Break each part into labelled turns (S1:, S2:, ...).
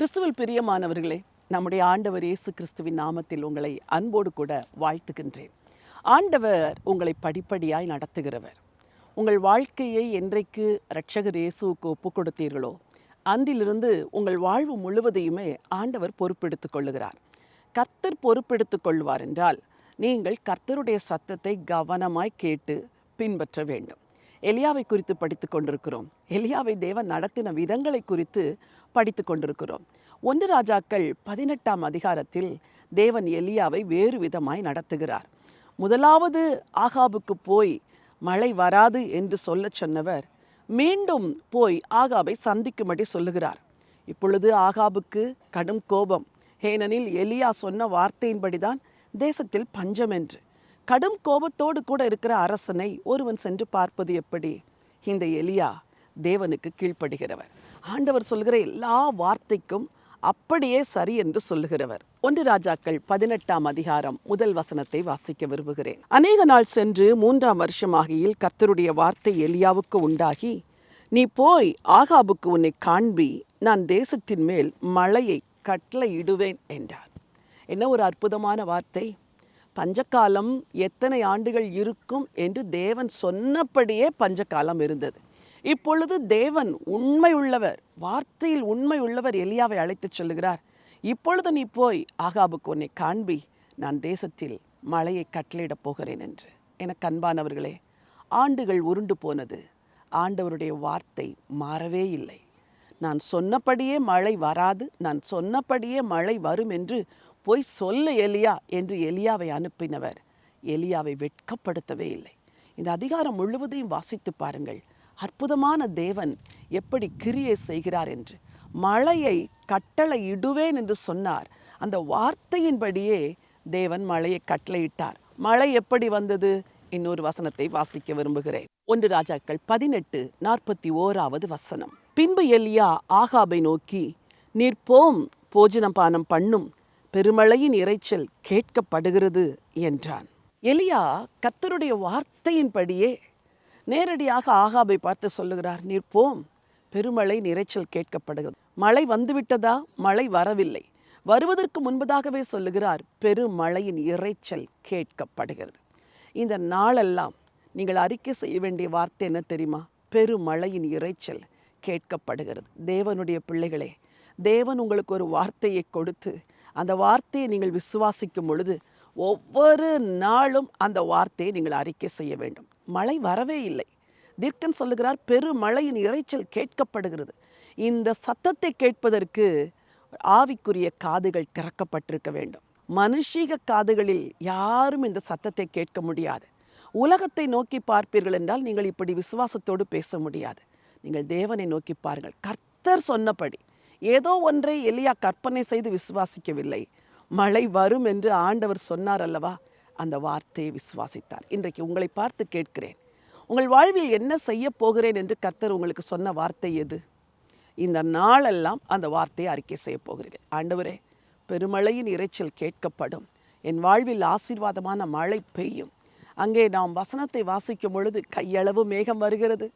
S1: கிறிஸ்துவில் பிரியமானவர்களே நம்முடைய ஆண்டவர் இயேசு கிறிஸ்துவின் நாமத்தில் உங்களை அன்போடு கூட வாழ்த்துகின்றேன். ஆண்டவர் உங்களை படிப்படியாய் நடத்துகிறவர். உங்கள் வாழ்க்கையை என்றைக்கு இரட்சகர் இயேசுவுக்கு ஒப்பு கொடுத்தீர்களோ அன்றிலிருந்து உங்கள் வாழ்வு முழுவதையுமே ஆண்டவர் பொறுப்பெடுத்துக் கொள்ளுகிறார். கர்த்தர் பொறுப்பெடுத்துக் கொள்வார் என்றால் நீங்கள் கர்த்தருடைய சத்தத்தை கவனமாய் கேட்டு பின்பற்ற வேண்டும். எலியாவை குறித்து படித்து கொண்டிருக்கிறோம். எலியாவை தேவன் நடத்தின விதங்களை குறித்து படித்து கொண்டிருக்கிறோம். ஒன்று ராஜாக்கள் பதினெட்டாம் அதிகாரத்தில் தேவன் எலியாவை வேறு விதமாய் நடத்துகிறார். முதலாவது ஆகாபுக்கு போய் மழை வராது என்று சொல்லச் சொன்னவர் மீண்டும் போய் ஆகாபை சந்திக்கும்படி சொல்லுகிறார். இப்பொழுது ஆகாபுக்கு கடும் கோபம். ஏனெனில் எலியா சொன்ன வார்த்தையின்படிதான் தேசத்தில் பஞ்சம் என்று. கடும் கோபத்தோடு கூட இருக்கிற அரசனை ஒருவன் சென்று பார்ப்பது எப்படி? இந்த எலியா தேவனுக்கு கீழ்ப்படுகிறவர். ஆண்டவர் சொல்கிற எல்லா வார்த்தைக்கும் அப்படியே சரி என்று சொல்லுகிறவர். ஒன்று ராஜாக்கள் பதினெட்டாம் அதிகாரம் முதல் வசனத்தை வாசிக்க விரும்புகிறேன். அநேக நாள் சென்று மூன்றாம் வருஷமாகியில் கர்த்தருடைய வார்த்தை எலியாவுக்கு உண்டாகி நீ போய் ஆகாபுக்கு உன்னை காண்பி நான் தேசத்தின் மேல் மழையை கட்டளையிடுவேன் என்றார். என்ன ஒரு அற்புதமான வார்த்தை. பஞ்சகாலம் எத்தனை ஆண்டுகள் இருக்கும் என்று தேவன் சொன்னபடியே பஞ்சகாலம் இருந்தது. இப்பொழுது தேவன் உண்மை உள்ளவர் வார்த்தையில் உண்மை உள்ளவர் எலியாவை அழைத்துச் சொல்லுகிறார். இப்பொழுது நீ போய் ஆகாபுக்கு உன்னை காண்பி நான் தேசத்தில் மழையை கட்டளையிடப் போகிறேன் என்று. எனக்கு அன்பானவர்களே ஆண்டுகள் உருண்டு போனது. ஆண்டவருடைய வார்த்தை மாறவே இல்லை. நான் சொன்னபடியே மழை வராது நான் சொன்னபடியே மழை வரும் என்று போய் சொல்ல எலியா என்று எலியாவை அனுப்பினவர். எலியாவை வெட்கப்படுத்தவே இல்லை. இந்த அதிகாரம் முழுவதையும் வாசித்து பாருங்கள். அற்புதமான தேவன் எப்படி கிரியை செய்கிறார் என்று. மழையை கட்டளை இடுவேன் என்று சொன்னார். அந்த வார்த்தையின்படியே தேவன் மழையை கட்டளையிட்டார். மழை எப்படி வந்தது? இன்னொரு வசனத்தை வாசிக்க விரும்புகிறேன். ஒன்று ராஜாக்கள் பதினெட்டு நாற்பத்தி ஓராவது வசனம். பின்பு எலியா ஆகாபை நோக்கி நீர் போம் போஜனம் பானம் பண்ணும் பெருமழையின் இரைச்சல் கேட்கப்படுகிறது என்றான். எலியா கத்தருடைய வார்த்தையின்படியே நேரடியாக ஆகாபை பார்த்து சொல்லுகிறார் நீர் போம் பெருமழை இரைச்சல் கேட்கப்படுகிறது. மழை வந்துவிட்டதா? மழை வரவில்லை. வருவதற்கு முன்பதாகவே சொல்லுகிறார் பெருமழையின் இரைச்சல் கேட்கப்படுகிறது. இந்த நாளெல்லாம் நீங்கள் அறிக்கை செய்ய வேண்டிய வார்த்தை என்ன தெரியுமா? பெருமழையின் இரைச்சல் கேட்கப்படுகிறது. தேவனுடைய பிள்ளைகளே தேவன் உங்களுக்கு ஒரு வார்த்தையை கொடுத்து அந்த வார்த்தையை நீங்கள் விசுவாசிக்கும் பொழுது ஒவ்வொரு நாளும் அந்த வார்த்தையை நீங்கள் அறிக்கை செய்ய வேண்டும். மழை வரவே இல்லை. தீர்க்கன் சொல்லுகிறார் பெருமழையின் இரைச்சல் கேட்கப்படுகிறது. இந்த சத்தத்தை கேட்பதற்கு ஆவிக்குரிய காதுகள் திறக்கப்பட்டிருக்க வேண்டும். மனுஷீக காதுகளில் யாரும் இந்த சத்தத்தை கேட்க முடியாது. உலகத்தை நோக்கி பார்ப்பீர்கள் என்றால் நீங்கள் இப்படி விசுவாசத்தோடு பேச முடியாது. நீங்கள் தேவனை நோக்கி பாருங்கள். கர்த்தர் சொன்னபடி. ஏதோ ஒன்றை எலியா கற்பனை செய்து விசுவாசிக்கவில்லை. மழை வரும் என்று ஆண்டவர் சொன்னார் அல்லவா? அந்த வார்த்தையை விசுவாசித்தார். இன்றைக்கு உங்களை பார்த்து கேட்கிறேன். உங்கள் வாழ்வில் என்ன செய்ய போகிறேன் என்று கர்த்தர் உங்களுக்கு சொன்ன வார்த்தை எது? இந்த நாளெல்லாம் அந்த வார்த்தையை அறிக்கை செய்ய போகிறீர்கள். ஆண்டவரே பெருமழையின் இரைச்சல் கேட்கப்படும். என் வாழ்வில் ஆசீர்வாதமான மழை பெய்யும். அங்கே நாம் வசனத்தை வாசிக்கும் பொழுது கையளவு மேகம் வருகிறது.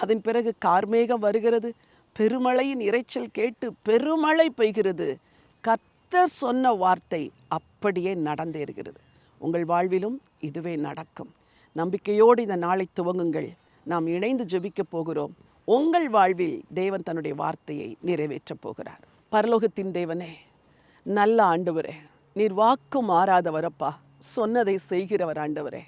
S1: அதன் பிறகு கார்மேகம் வருகிறது. பெருமழையின் இரைச்சல் கேட்டு பெருமழை பெய்கிறது. கர்த்தர் சொன்ன வார்த்தை அப்படியே நடந்தேறுகிறது. உங்கள் வாழ்விலும் இதுவே நடக்கும். நம்பிக்கையோடு இந்த நாளை துவங்குங்கள். நாம் இணைந்து ஜெபிக்கப் போகிறோம். உங்கள் வாழ்வில் தேவன் தன்னுடைய வார்த்தையை நிறைவேற்றப் போகிறார். பரலோகத்தின் தேவனே நல்ல ஆண்டவரே நீர் வாக்கு மாறாதவரப்பா. சொன்னதை செய்கிறவர் ஆண்டவரே.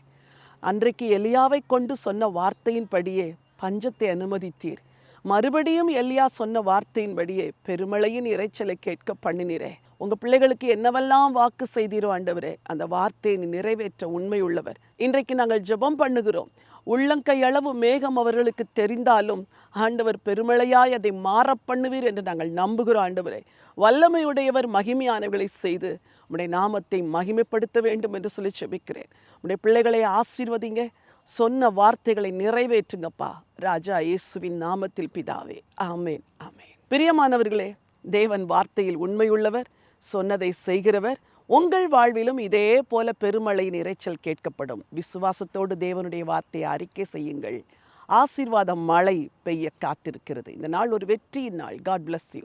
S1: அன்றைக்கு எலியாவை கொண்டு சொன்ன வார்த்தையின்படியே பஞ்சத்தை அனுமதித்தீர். மறுபடியும் எலியா சொன்ன வார்த்தையின்படியே பெருமழையின் இறைச்சலை கேட்க பண்ணினீரே. உங்க பிள்ளைகளுக்கு என்னவெல்லாம் வாக்கு செய்தீரோ ஆண்டவரே அந்த வார்த்தையை நீ நிறைவேற்ற உண்மை உள்ளவர் இன்றைக்கு நாங்கள் ஜெபம் பண்ணுகிறோம். உள்ளங்கையளவு மேகம் அவர்களுக்கு தெரிந்தாலும் ஆண்டவர் பெருமழையாய் அதை மாற பண்ணுவீர் என்று நாங்கள் நம்புகிறோம் ஆண்டவரே. வல்லமையுடையவர் மகிமையானவர்களை செய்து உடைய நாமத்தை மகிமைப்படுத்த வேண்டும் என்று சொல்லி செபிக்கிறேன் உடைய பிள்ளைகளை ஆசீர்வதிங்க. சொன்ன வார்த்தைகளை நிறைவேற்றுங்கப்பா. ராஜா இயேசுவின் நாமத்தில் பிதாவே. ஆமேன் ஆமேன். பிரியமானவர்களே தேவன் வார்த்தையில் உண்மையுள்ளவர். சொன்னதை செய்கிறவர் உங்கள் வாழ்விலும் இதே போல பெருமழையின் இரைச்சல் கேட்கப்படும். விசுவாசத்தோடு தேவனுடைய வார்த்தையை அறிக்கை செய்யுங்கள். ஆசீர்வாதம் மழை பெய்ய காத்திருக்கிறது. இந்த நாள் ஒரு வெற்றியின் நாள். God bless you